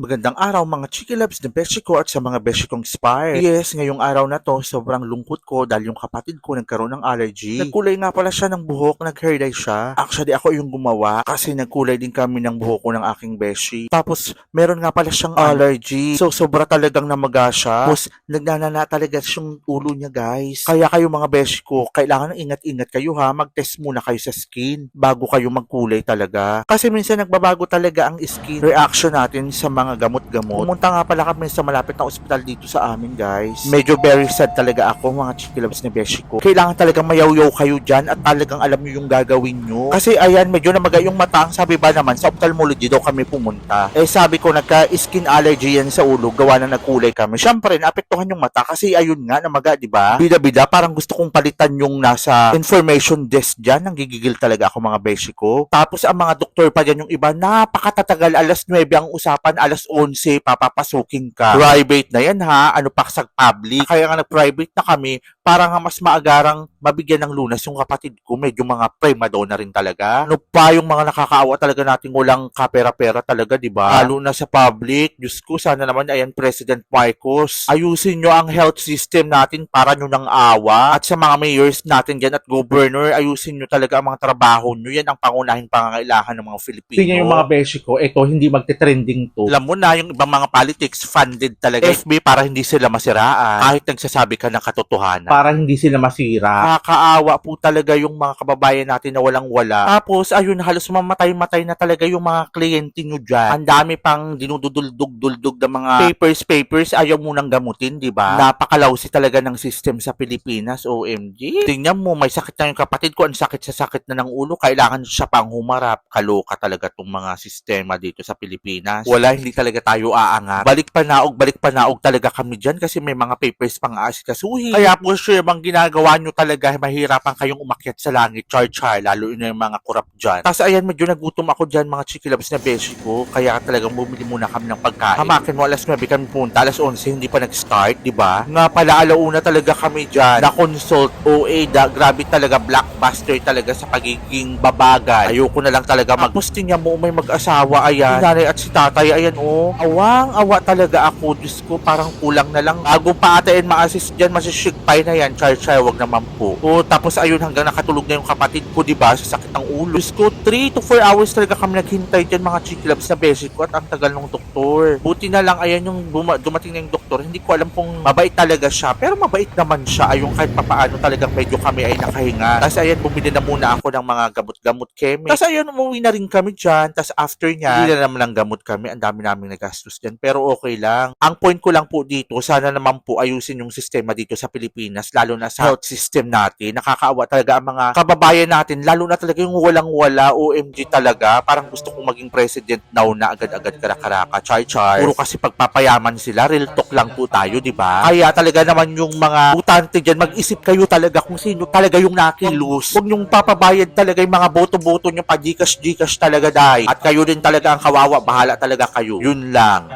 Magandang araw mga Chiki Loves na beshi ko at sa mga beshi kong Spire. Yes, ngayong araw na to, sobrang lungkot ko dahil yung kapatid ko nagkaroon ng allergy. Nagkulay nga pala siya ng buhok, nag-hair dye siya. Actually, ako yung gumawa kasi nagkulay din kami ng buhok ko ng aking beshi. Tapos, meron nga pala siyang allergy. So, sobra talagang namaga siya. Tapos, nagnanana talaga yung ulo niya, guys. Kaya kayo mga beshi ko, kailangan ingat-ingat kayo ha. Mag-test muna kayo sa skin bago kayo magkulay talaga. Kasi minsan nagbabago talaga ang skin reaction natin sa mga gamot-gamot. Pumunta nga pala kami sa malapit na ospital dito sa amin, guys. Medyo very sad talaga ako, mga chikilabs na beshi ko. Kailangan talagang mayaw-yaw kayo dyan at talagang alam nyo yung gagawin nyo. Kasi ayan, medyo namaga yung mata. Ang sabi ba naman, sa ophthalmology daw kami pumunta. Eh sabi ko, nagka-skin allergy yan sa ulo, gawa na nagkulay kami. Siyempre, naapektuhan yung mata kasi ayun nga, namaga, di ba? Bida-bida, parang gusto kong palitan yung nasa information desk dyan. Nanggigigil talaga ako mga beshi ko. Tapos ang mga doktor pa dyan yung iba, napakatatagal, alas 9 ang usapan, alas 11, papapasukin ka. Private na yan ha, ano pa sa public. Kaya nga nag-private na kami, para nga mas maagarang mabigyan ng lunas yung kapatid ko. Medyo mga prima na rin talaga. Ano pa yung mga nakakaawa talaga nating walang kapera-pera talaga, di ba? Lalo na sa public. Diyos ko, sana naman, ayan, President Marcos. Ayusin nyo ang health system natin para nyo ng awa. At sa mga mayors natin dyan at governor, ayusin nyo talaga ang mga trabaho nyo. Yan ang pangunahing pangangailangan ng mga Filipino. Tingnan yung mga beshi ko, eto, hindi magte-trending to. Alam mo na, yung ibang mga politics funded talaga FB para hindi sila masiraan. Kahit nagsasabi ka ng katotohanan. Para hindi sila masira. Nakakaawa po talaga yung mga kababayan natin na walang wala. Tapos, ayun, halos mamatay-matay na talaga yung mga kliyente nyo dyan. Ang dami pang dinududuldug-duldug ng mga papers, papers, ayaw mo nang gamutin, di ba? Napakalawsi talaga ng system sa Pilipinas, OMG. Tingnan mo, may sakit na yung kapatid ko, ang sakit sa sakit na ng ulo, kailangan siya pang humarap. Kaloka talaga tong mga sistema dito sa Pilipinas. Wala, hindi talaga tayo aangat. Balik pa naog, balik pa naog talaga kami dyan kasi may mga papers pang aasikasuhin. Kaya po sure, bang ginagawa nyo talaga, mahirapan kayong umakyat sa langit, char char, lalo na yung mga kurap dyan. Tapos ayan, medyo nagutom ako dyan, mga chikilabs na beshi ko, kaya talagang bumili muna kami ng pagkain. Hamakin mo, alas 9 kami punta, alas 11, hindi pa nag-start, di ba? Nga pala, alauna talaga kami dyan, na-consult, OA, da, grabe talaga, blockbuster talaga sa pagiging babagal. Ayoko na lang talaga mag... Tapos tingnan mo, may mag-asawa, ayan, si nanay at si tatay, ayan, oh. Awang, awa talaga ako, Diyos ko, parang kulang na lang. Bago pa atain ma-assist dyan, masishigpay na yan, char char, wag naman po. O, tapos ayun, hanggang nakatulog na yung kapatid ko, di ba, sa sakit ng ulo. Diyos ko, 3 to 4 hours talaga kami naghintay dyan, mga chikilabs na beses ko, at ang tagal ng doktor. Buti na lang, ayan yung dumating na yung doktor, hindi ko alam kung mabait talaga siya, pero mabait naman siya, ayun, kahit papaano talagang medyo kami ay nakahinga. Tapos ayan, bumili na muna ako ng mga gamot-gamot kemi. Tapos ayun, umuwi na rin kami dyan, tapos after niya, hindi na naman ng gamot kami, ang dami namin nagastos dyan, pero okay lang. Ang point ko lang po dito, sana naman po ayusin yung sistema dito sa Pilipinas, lalo na sa health system natin. Nakakaawa talaga ang mga kababayan natin, lalo na talaga yung walang-wala, OMG talaga. Parang gusto kong maging president now na agad-agad karakaraka, char-char. Puro kasi pagpapayaman sila, real talk lang po tayo, di ba? Kaya talaga naman yung mga utante dyan, mag-isip kayo talaga kung sino talaga yung nakilus. Huwag yung papabayad talaga yung mga boto-boto nyo pa, Gcash, Gcash talaga dahil. At kayo din talaga ang kawawa, bahala talaga kayo. Yun lang.